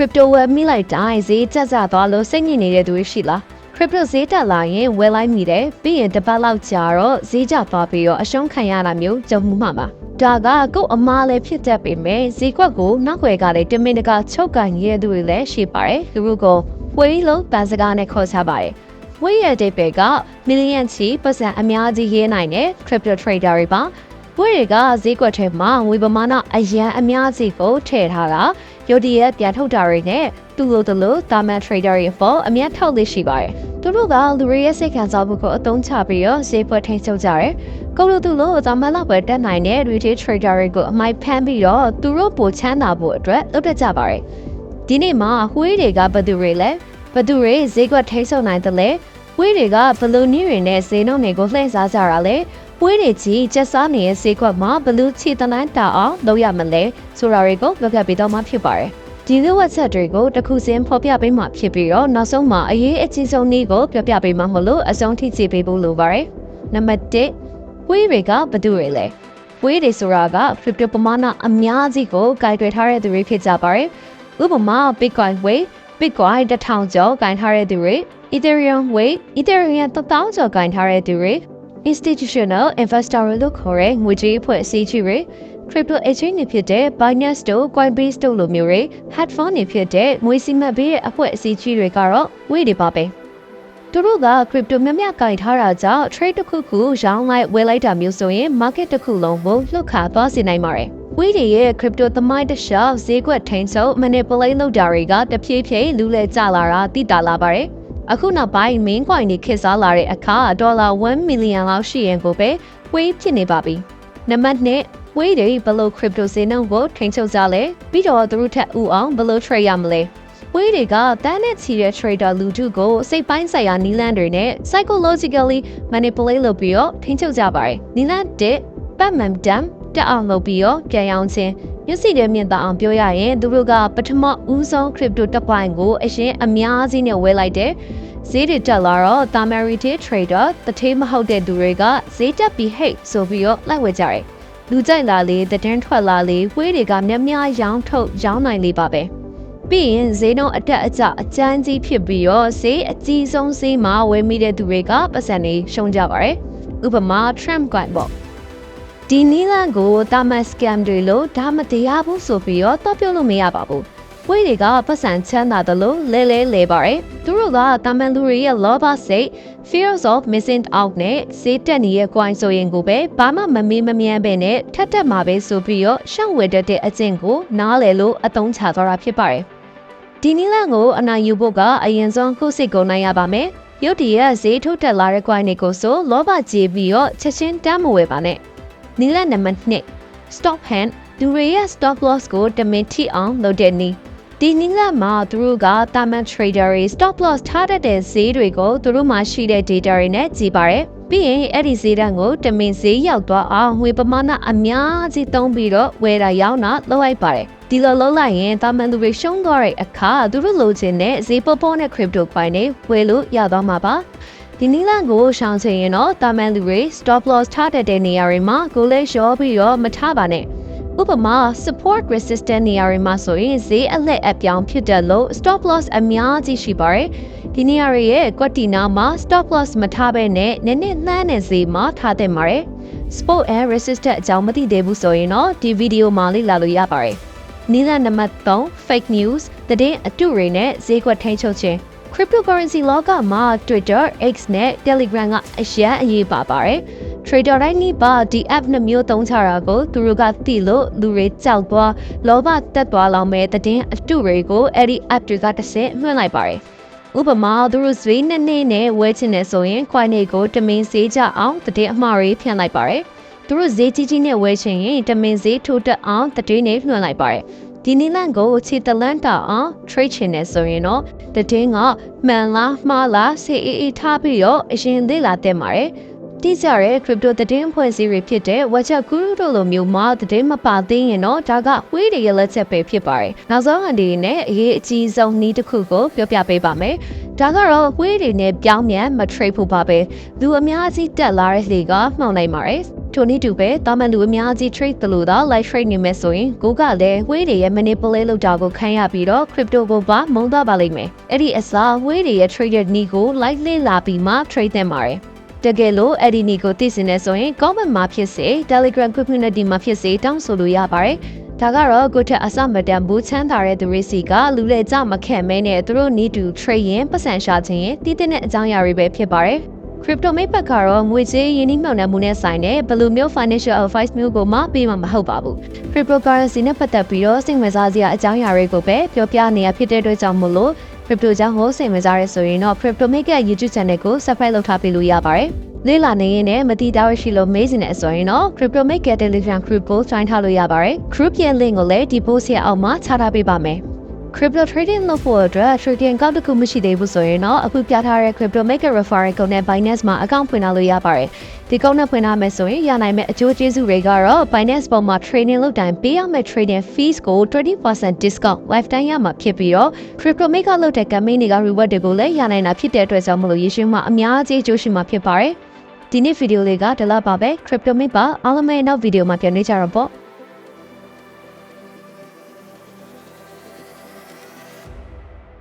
crypto ဝယ်မိလိုက်တိုင်းဈေးကျကျသွားလို့စိတ်ညစ်နေတဲ့သူတွေရှိလား crypto ဈေးတက်လာရင်ဝယ်လိုက်မိတယ်ပြီးရင်တစ်ပတ်လောက်ကြာတော့ဈေးကျသွားပြီးတော့အရှုံးခံရတာမျိုးကြုံမှုမှာပါဒါကကို့အမားလည်းဖြစ်တတ်ပေမဲ့ဈေးကွက်ကိုနောက်ွယ်ကလည်းတမင်တကာချုပ်ကန်ရတဲ့သူတွေလည်းရှိပါတယ်သူတို့ကိုဝေးလို့ပန်းစကားနဲ့ခေါ်ချပါတယ်ဝေးရတဲ့ပေကမီလီယံချီပတ်စံအများကြီးရေးနိုင်တဲ့ crypto trader တွေပါဝေးတွေကဈေးကွက်ထဲမှာငွေပမာဏအရန်အများကြီးကိုထည့်ထားတာ ရုတ်တရက်ပြန်ထုတ်တာတွေနဲ့သူ့လိုတလို့တာမန် trader တွေပေါ်အမြတ်ထောက်လေးရှိပါတယ်သူတို့ကလူတွေရဲ့စိတ်ခံစားမှုကိုအသုံးချပြီးတော့ဈေးပွက်ထိန်းချုပ်ကြတယ်ကိုလိုသူလိုတာမန်လောက်ပဲတက်နိုင်တဲ့ retail trader တွေကိုအမိုက်ဖမ်းပြီးတော့သူတို့ပိုချမ်းသာဖို့အတွက်လုပ်တတ်ကြပါတယ်ဒီနေ့မှာဟွေးတွေကဘယ်သူတွေလဲဘယ်သူတွေဈေးကွက်ထိန်းချုပ်နိုင်တယ်လဲဝေးတွေကဘလူးနီးတွေနဲ့ဈေးနှုန်းတွေကိုလှည့်စားကြတာလေ ဝေးတွေကြီးကျက်စားနေတဲ့ဈေးကွက်မှာဘလူးချီတနန်းတာအောင်လုပ်ရမလဲဆိုတာတွေကိုပြောပြပေးတော့မှဖြစ်ပါတယ်ဒီလိုဝက်ဆက်တွေကိုတစ်ခုစင်းဖော်ပြပေးမှဖြစ်ပြီးတော့နောက်ဆုံးမှာအရေးအကြီးဆုံးနည်းကိုပြောပြပေးမှမဟုတ်လို့အဆုံးထိကြည့်ပေးဖို့လိုပါတယ်နံပါတ်1ဝေးတွေကဘယ်သူတွေလဲဝေးတွေဆိုတာက crypto ပမာဏအများကြီးကိုကြိုက်တွေ့ထားတဲ့သူတွေဖြစ်ကြပါတယ်ဥပမာ Bitcoin ဝေး Bitcoin တစ်ထောင်ကျော်ဂိုင်းထားတဲ့သူတွေ Ethereum ဝေး Ethereum တစ်သောင်းကျော်ဂိုင်းထားတဲ့သူတွေ Institutional Investor လို့ခေါ်တဲ့ငွေကြေးအဖွဲ့အစည်းကြီးတွေ Crypto Exchange တွေဖြစ်တဲ့ Binance တို့ Coinbase တို့လိုမျိုးတွေ Hedge Fund တွေဖြစ်တဲ့ငွေစီမံပေးတဲ့အဖွဲ့အစည်းကြီးတွေကတော့ဝေးတွေပါပဲသူတို့က crypto မြတ်မြတ်ကင်ထားတာကြောင့် trade တစ်ခုခုရောင်းလိုက်ဝယ်လိုက်တာမျိုးဆိုရင် market တစ်ခုလုံးကိုလှုပ်ခါသွားစေနိုင်ပါတယ်ဝေးတွေရဲ့ crypto သမိုင်းတစ်လျှောက်ဈေးကွက်ထိန်းချုပ် manipulate လုပ်တာတွေကတဖြည်းဖြည်းလူလဲကျလာတာသိတာလာပါတယ် အခုနောက်ပိုင်း main coin တွေခေတ်စားလာတဲ့အခါဒေါ်လာ1 million လောက်ရှိရင်ကိုပဲဝေးဖြစ်နေပါပြီနံပါတ်2ဝေးတွေဘယ်လို crypto ဈေးနှုန်းကိုထိန်းချုပ်ကြလဲပြီးတော့သူတို့ထက်ဥအောင်ဘယ်လို trade ရမလဲဝေးတွေကတန်းနဲ့ချီတဲ့ trader လူထုကိုစိတ်ပိုင်းဆိုင်ရာနီလန်းတွေနဲ့ psychologically manipulate လုပ်ပြီးတော့ထိန်းချုပ်ကြပါတယ်နီလန်း1ပတ်မှန်ဒမ်တက်အောင်လုပ်ပြီးတော့ပြန်ရောင်းခြင်း မျက်စိထဲမြင်သာအောင်ပြောရရင်သူတို့ကပထမဦးဆုံး crypto တစ်ပိုင်းကိုအရင်အများကြီးနဲ့ဝယ်လိုက်တယ်ဈေးတွေတက်လာတော့ Tamarity Trader တထေးမဟုတ်တဲ့သူတွေကဈေးတက်ပြီး hate ဆိုပြီးတော့လိုက်ဝယ်ကြတယ်လူကြိုက်လာလေတည်င်းထွက်လာလေဝေးတွေကမြများရောင်းထုတ်ရောင်းနိုင်လေပါပဲပြီးရင်ဈေးနှုန်းအတက်အကျအကျန်းကြီးဖြစ်ပြီးတော့ဈေးအကြီးဆုံးဈေးမှာဝယ်မိတဲ့သူတွေကပတ်စံနေရှုံးကြပါတယ်ဥပမာ Trump coin ပေါ့ ဒီနီလန်ကိုတာမတ်စကမ်တွေလို့ဒါမတရားဘူးဆိုပြီးတော့တော့ပြောလို့မရပါဘူးဝေးတွေကပတ်စံချမ်းသာတယ်လို့လဲလဲလဲပါတယ်သူတို့ကတာမန်လူတွေရဲ့ low bar state fears of missing out နဲ့စေးတက်နေတဲ့ coin ဆိုရင်ကိုပဲဘာမှမမေးမမြန်းပဲနဲ့ထက်တက်မှာပဲဆိုပြီးတော့ရှောက်ဝယ်တတ်တဲ့အကျင့်ကိုနားလည်လို့အသုံးချသွားတာဖြစ်ပါတယ်ဒီနီလန်ကိုအနိုင်ယူဖို့ကအရင်ဆုံးခုစိတ်ကိုနိုင်ရပါမယ်ရုတ်တရက်ဈေးထုတ်တက်လာတဲ့ coin တွေကိုဆိုလောဘကြီးပြီးတော့ချက်ချင်းတမ်းမဝယ်ပါနဲ့ နီလန်နံပါတ်2 stop hand လူတွေရဲ့ stop loss ကိုတမင်ထိအောင်လုပ်တဲ့နည်းဒီနည်းလမှာသူတို့ကတာမန် trader တွေ stop loss ထားတတ်တဲ့ဈေးတွေကိုသူတို့မှာရှိတဲ့ data တွေနဲ့ကြည့်ပါတယ်ပြီးရင်အဲ့ဒီဈေးတန်းကိုတမင်ဈေးရောက်သွားအောင်ငွေပမာဏအများကြီးသုံးပြီးတော့ဝယ်တာရောင်းတာလုပ်လိုက်ပါတယ်ဒီလိုလုပ်လိုက်ရင်တာမန်သူတွေရှုံးသွားတဲ့အခါသူတို့လိုချင်တဲ့ဈေးပေါ်ပေါ်နဲ့ crypto coin တွေဝယ်လို့ရသွားမှာပါ ဒီနီလန်ကိုရှောင်ချင်ရင်တော့တာမန်လူတွေ stop loss ထားတတ်တဲ့နေရာတွေမှာကိုလည်းရှော့ပြီးတော့မထားပါနဲ့ဥပမာ support resistant နေရာတွေမှာဆိုရင်ဈေးအလက်အပြောင်းဖြစ်တဲ့လို့ stop loss အများကြီးရှိပါတယ်ဒီနေရာတွေရဲ့ကွက်တီနာမှာ stop loss မထားဘဲနဲ့နည်းနည်းလှမ်းတဲ့ဈေးမှာထားသင့်ပါတယ် spot and resistant အကြောင်းမသိသေးဘူးဆိုရင်တော့ဒီဗီဒီယိုမှာလေ့လာလို့ရပါတယ်နီလန်နံပါတ်3 fake news တည်အတုတွေနဲ့ဈေးကွက်ထိန်းချုပ်ခြင်း cryptocurrency လောကမှာ Twitter, X နဲ့ Telegram ကအရန်အရေးပါပါတယ်။ Trader တိုင်းနီးပါဒီ app နှမျိုးသုံးချတာကိုသူတို့ကသိလို့လူတွေကြောက်သွားလောဘတက်သွားလောက်မဲ့တည်အတုတွေကိုအဲ့ဒီ app တွေကတစ်ဆင့်မှွှင့်လိုက်ပါတယ်။ဥပမာသူတို့ဈေးနှစ်နှစ်နဲ့ဝယ်ချင်တယ်ဆိုရင် coin တွေကိုတမင်ဈေးကြအောင်တည်အမှားတွေဖြန့်လိုက်ပါတယ်။သူတို့ဈေးကြီးကြီးနဲ့ဝယ်ချင်ရင်တမင်ဈေးထိုးတက်အောင်တည်နေလွှင့်လိုက်ပါတယ်။ ဒီနီလန်ကိုခြေတလန့်တာအောင် trade ချင်နေဆိုရင်တော့တည်င်းကမှန်လားမှားလားစေအေးအေးထားပြီးတော့အရင်လေးလာတက်ပါတယ်တိကျတဲ့ crypto သတင်းဖွဲ့စည်းတွေဖြစ်တဲ့ WhatsApp Guru တို့လိုမျိုးမှာသတင်းမပါသေးရင်တော့ဒါကဝေးတွေရဲ့လက်ချက်ပဲဖြစ်ပါတယ်။နောက်ဆုံးအနေနဲ့အရေးအကြီးဆုံးနည်းတစ်ခုကိုပြောပြပေးပါမယ်။ဒါကတော့ဝေးတွေနဲ့ပြောင်းမြန်မ trade ဖို့ပါပဲ။လူအများကြီးတက်လာတဲ့လေကမှောင်နိုင်ပါတယ်။ ထိုနည်းတူပဲတာမန်လူအများကြီး trade တလို့သာ live trade နေမယ်ဆိုရင်ကိုကလည်းဝေးတွေရဲ့ manipulate လုပ်တာကိုခံရပြီးတော့ crypto ကိုပါမုန်းသွားပါလိမ့်မယ်အဲ့ဒီအစားဝေးတွေရဲ့ traded နည်းကို live လေးလာပြီးမှ trade သင့်ပါတယ်တကယ်လို့အဲ့ဒီနီကိုသိစင်နေဆိုရင် comment မှာဖြစ်စေ Telegram community မှာဖြစ်စေတောင်းဆိုလို့ရပါတယ်။ဒါကတော့ကိုထက်အစမတန်ဘူးချမ်းသာတဲ့သူတွေစီကလူလေကြမခက်မဲနဲ့သူတို့ need to trade ရင်ပတ်စံရှာခြင်းရင်တည်တဲ့အကြောင်းအရာတွေပဲဖြစ်ပါတယ်။ crypto မိတ်ပတ်ကတော့ငွေကြေးရင်းနှီးမြှုပ်နှံမှုနဲ့ဆိုင်တဲ့ဘယ်လိုမျိုး financial advice မျိုးကိုမှပေးမှာမဟုတ်ပါဘူး။ cryptocurrency နဲ့ပတ်သက်ပြီးတော့စိတ်ဝင်စားစရာအကြောင်းအရာတွေကိုပဲပြောပြနေရဖြစ်တဲ့အတွက်ကြောင့်မို့လို့ crypto ကြောင့်ဟိုစိတ်ဝင်စားရဲဆိုရင်တော့ crypto make YouTube channel ကို subscribe လုပ်ထားပေးလို့ရပါတယ်။လေးလာနေရင်လည်းမတိတားရရှိလို့မေးစင်တဲ့အဆိုရင်တော့ crypto make telegram group ကို join ထားလို့ရပါတယ်။ group ရဲ့ link ကိုလည်းဒီ post ရဲ့အောက်မှာချထားပေးပါမယ်။ crypto trading လုပ်ဖို့အတွက် trading account တစ်ခုမရှိသေးဘူးဆိုရင်တော့အခုပြထားတဲ့ crypto maker referral code နဲ့ Binance မှာ account ဖွင့်ထားလို့ရပါတယ်။ဒီ code နဲ့ဖွင့်ထားမယ်ဆိုရင်ရနိုင်မယ့်အကျိုးကျေးဇူးတွေကတော့ Binance ပေါ်မှာ trading လုပ်တိုင်းပေးရမယ့် trading fees ကို20% discount lifetime ရမှာဖြစ်ပြီးတော့ crypto maker လုပ်တဲ့ campaign တွေက reward တွေကိုလည်းရနိုင်တာဖြစ်တဲ့အတွက်ကြောင့်မလို့ရရှိမှအများကြီးအကျိုးရှိမှာဖြစ်ပါတယ်။ဒီနေ့ဗီဒီယိုလေးကဒီလောက်ပါပဲ crypto make ပါအားလုံးပဲနောက်ဗီဒီယိုမှာပြန်နေကြတော့ပေါ့။